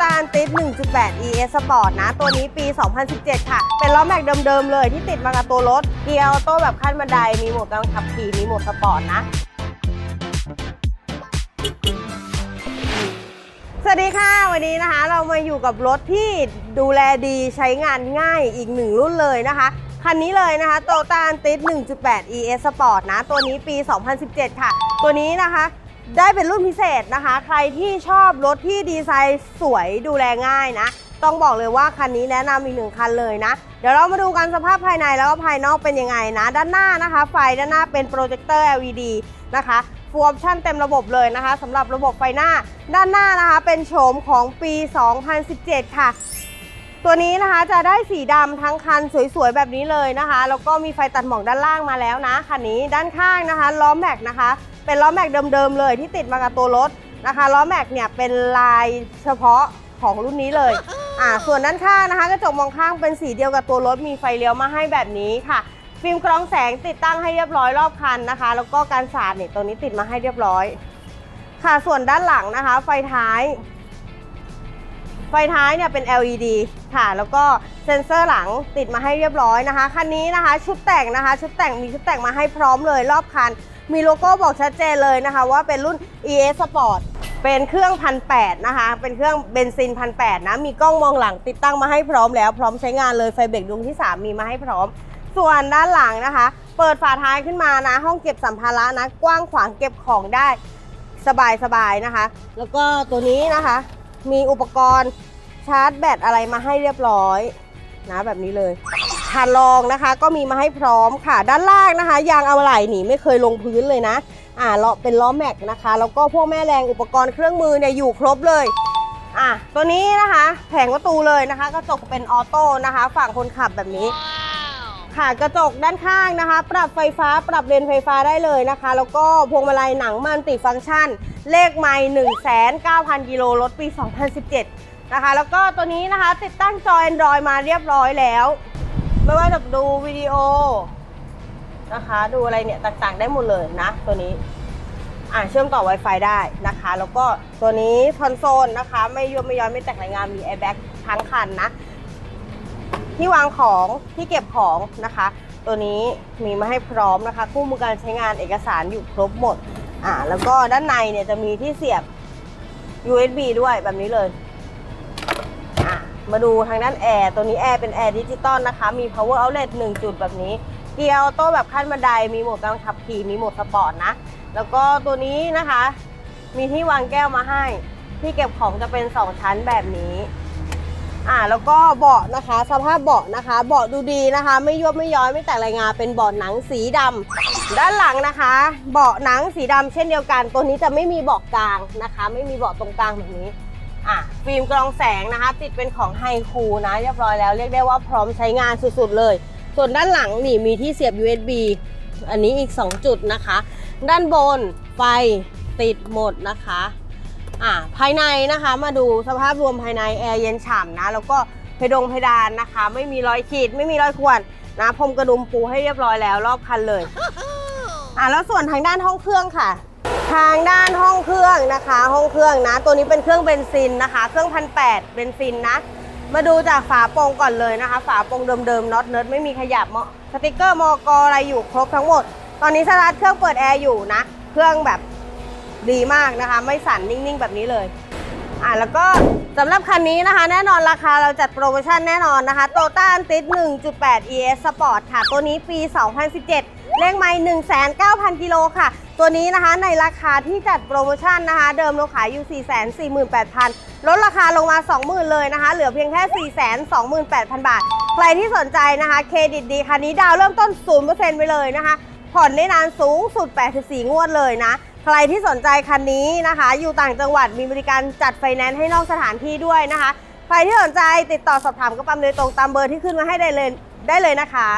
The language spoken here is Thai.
ต้าอันติส1.8 ES Sport นะ ตัวนี้ปี 2017 ค่ะ เป็นล้อแม็กเดิมๆเลยที่ติดมากับตัวรถ เกียร์ออโต้แบบขั้นบันได มีโหมดการขับขี่ มีโหมดสปอร์ตนะสวัสดีค่ะวันนี้นะคะเรามาอยู่กับรถที่ดูแลดีใช้งานง่ายอีกหนึ่งรุ่นเลยนะคะ คันนี้เลยนะคะโตตานติส1.8 ES Sport นะ ตัวนี้ปี 2017 ค่ะ ตัวนี้นะคะ ได้เป็นรุ่นพิเศษนะคะ ใครที่ชอบรถที่ดีไซน์สวยดูแลง่ายนะ ต้องบอกเลยว่าคันนี้แนะนำอีกหนึ่งคันเลยนะ เดี๋ยวเรามาดูกันสภาพภายในแล้วก็ภายนอกเป็นยังไงนะ ด้านหน้านะคะ ไฟด้านหน้าเป็นโปรเจคเตอร์ LED นะคะฟูลออปชั่นเต็มระบบเลยนะคะสำหรับระบบไฟหน้า ด้านหน้านะคะ เป็นโฉมของปี 2017 ค่ะ ตัวนี้นะคะจะได้สีดำทั้งคันสวยๆแบบนี้เลยนะคะ แล้วก็มีไฟตัดหมอกด้านล่างมาแล้วนะคันนี้ด้านข้างนะคะ ล้อแม็กนะคะ เป็นล้อแม็กเดิมๆเลยที่ติดมากับตัวรถนะคะล้อแม็กเนี่ยเป็นลายเฉพาะของรุ่นนี้เลยอ่าส่วนด้านข้างนะคะกระจกมองข้างเป็นสีเดียวกับตัวรถมีไฟเลี้ยวมาให้แบบนี้ค่ะ ฟิล์มกรองแสงติดตั้งให้เรียบร้อยรอบคันนะคะ แล้วก็การสาดเนี่ยตัวนี้ติดมาให้เรียบร้อย ค่ะส่วนด้านหลังนะคะ ไฟท้าย ไฟท้ายเนี่ยเป็น LED ค่ะ แล้วก็เซ็นเซอร์หลังติดมาให้เรียบร้อยนะคะ คันนี้นะคะชุดแต่งนะคะ ชุดแต่งมีชุดแต่งมาให้พร้อมเลยรอบคัน มีโลโก้บอกชัดเจนเลยนะคะ ว่าเป็นรุ่น ES Sport เป็นเครื่องพันแนะคะ เป็นเครื่องเบนซินพันแนะ มีกล้องมองหลังติดตั้งมาให้พร้อมแล้ว พร้อมใช้งานเลยไฟเบรกดวงที่ 3 มีมาให้พร้อม ส่วนด้านหลังนะคะ เปิดฝาท้ายขึ้นมานะ ห้องเก็บสัมภาระนะ กว้างขวางเก็บของได้สบายๆนะคะ แล้วก็ตัวนี้นะคะ มีอุปกรณ์ชาร์จแบตอะไรมาให้เรียบร้อยนะแบบนี้เลยฐานรองนะคะก็มีมาให้พร้อมค่ะ ด้านล่างนะคะ ยางอะไหล่หนีไม่เคยลงพื้นเลยนะอ่าล้อเป็นล้อแม็กนะคะ แล้วก็พวกแม่แรงอุปกรณ์เครื่องมือเนี่ยอยู่ครบเลยอะตัวนี้นะคะ แผงประตูเลยนะคะ กระจกเป็นออโต้นะคะ ฝั่งคนขับแบบนี้ ค่ะกระจกด้านข้างนะคะ ปรับไฟฟ้าปรับเลนไฟฟ้าได้เลยนะคะ แล้วก็พวงมาลัยหนังมันติฟังก์ชัน เลขไมล์1 9 0 0 0กิโลรถปี 2017 นะคะ แล้วก็ตัวนี้นะคะติดตั้งจอ Android มาเรียบร้อยแล้ว ไม่ว่าจะดูวิดีโอนะคะ ดูอะไรเนี่ยต่างๆได้หมดเลยนะ ตัวนี้อ่าเชื่อมต่อ Wi-Fi ได้นะคะ แล้วก็ตัวนี้คอนโซลนะคะ ไม่ย่นไม่ย้อยไม่แตกรายงานมีแอร์แบ็กทั้งคันนะ ที่วางของที่เก็บของนะคะ ตัวนี้มีมาให้พร้อมนะคะคู่มือการใช้งานเอกสารอยู่ครบหมดอ่าแล้วก็ด้านในเนี่ยจะมีที่เสียบ USB ด้วยแบบนี้เลยอะมาดูทางด้านแอร์ตัวนี้แอร์เป็นแอร์ดิจิตอลนะคะ มี power outlet 1 จุดแบบนี้ เกียร์ออโต้แบบขั้นบันได มีโหมดการขับขี่ มีโหมดสปอร์ตนะ แล้วก็ตัวนี้นะคะ มีที่วางแก้วมาให้ ที่เก็บของจะเป็น 2 ชั้นแบบนี้ อ่าแล้วก็เบาะนะคะ สภาพเบาะนะคะ เบาะดูดีนะคะ ไม่ยวบไม่ย้อยไม่แตกรายงาเป็นเบาะหนังสีดำด้านหลังนะคะ เบาะหนังสีดำเช่นเดียวกัน ตัวนี้จะไม่มีเบาะกลางนะคะ ไม่มีเบาะตรงกลางแบบนี้อะฟิล์มกรองแสงนะคะ ติดเป็นของไฮคูนะเรียบร้อยแล้วเรียกได้ว่าพร้อมใช้งานสุดๆเลย ส่วนด้านหลังนี่มีที่เสียบ USB อันนี้อีก 2 จุดนะคะ ด้านบนไฟติดหมดนะคะ อ่าภายในนะคะมาดูสภาพรวมภายในแอร์เย็นฉ่ำนะ แล้วก็เพดงเพดานนะคะ ไม่มีรอยขีด ไม่มีรอยข่วนนะพรมกระดุมปูให้เรียบร้อยแล้วรอบคันเลยอ่าแล้วส่วนทางด้านห้องเครื่องค่ะ ทางด้านห้องเครื่องนะคะ ห้องเครื่องนะ ตัวนี้เป็นเครื่องเบนซินนะคะ เครื่องพันแปดเบนซินนะ มาดูจากฝาโปร่งก่อนเลยนะคะ ฝาโปร่งเดิมๆน็อตเนิร์ดไม่มีขยับเมาะสติกเกอร์มอกอะไรอยู่ครบทั้งหมด ตอนนี้สตาร์ทเครื่องเปิดแอร์อยู่นะ เครื่องแบบ ดีมากนะคะ ไม่สั่นนิ่งๆ แบบนี้เลยอ่าแล้วก็สำหรับคันนี้นะคะ แน่นอนราคาเราจัดโปรโมชั่นแน่นอนนะคะโตต้าอันติส1.8 ES Sport ค่ะ ตัวนี้ปี 2017 เลขไมล์1,900 กิโลค่ะ ตัวนี้นะคะในราคาที่จัดโปรโมชั่นนะคะ เดิมเราขายอยู่ 448,000 ลดราคาลงมา 20,000 เลยนะคะ เหลือเพียงแค่ 428,000 บาท ใครที่สนใจนะคะ เครดิตดีคันนี้ดาวเริ่มต้น 0%ไปเลยนะคะ ผ่อนได้นานสูงสุด 84 งวดเลยนะ ใครที่สนใจคันนี้นะคะ อยู่ต่างจังหวัดมีบริการจัดไฟแนนซ์ให้นอกสถานที่ด้วยนะคะ ใครที่สนใจติดต่อสอบถามกับปั๊มโดยตรงตามเบอร์ที่ขึ้นมาให้ได้เลยได้เลยนะคะ